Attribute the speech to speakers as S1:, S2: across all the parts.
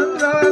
S1: ಚಂದ್ರ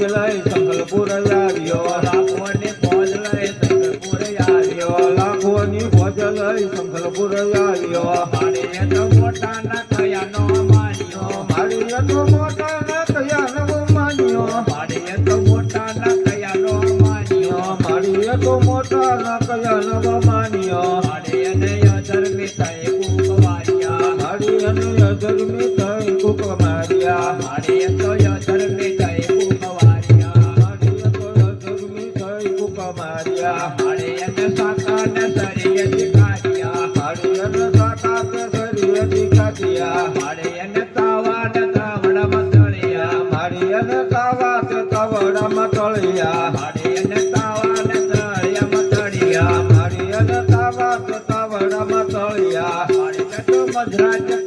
S1: ફોજ લઈ સંગલપુર આવ્યો
S2: લાખોની ફોજ લઈ સંગલપુર આવ્યો
S1: લાખોની ફોજ લઈ સંગલપુર આવ્યો
S2: મોટા Gracias.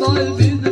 S2: dolbin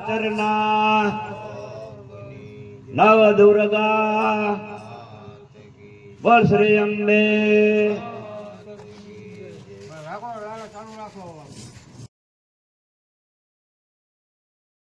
S2: સાતરના નવ દુર્ગા બોલ શ્રી અંબે.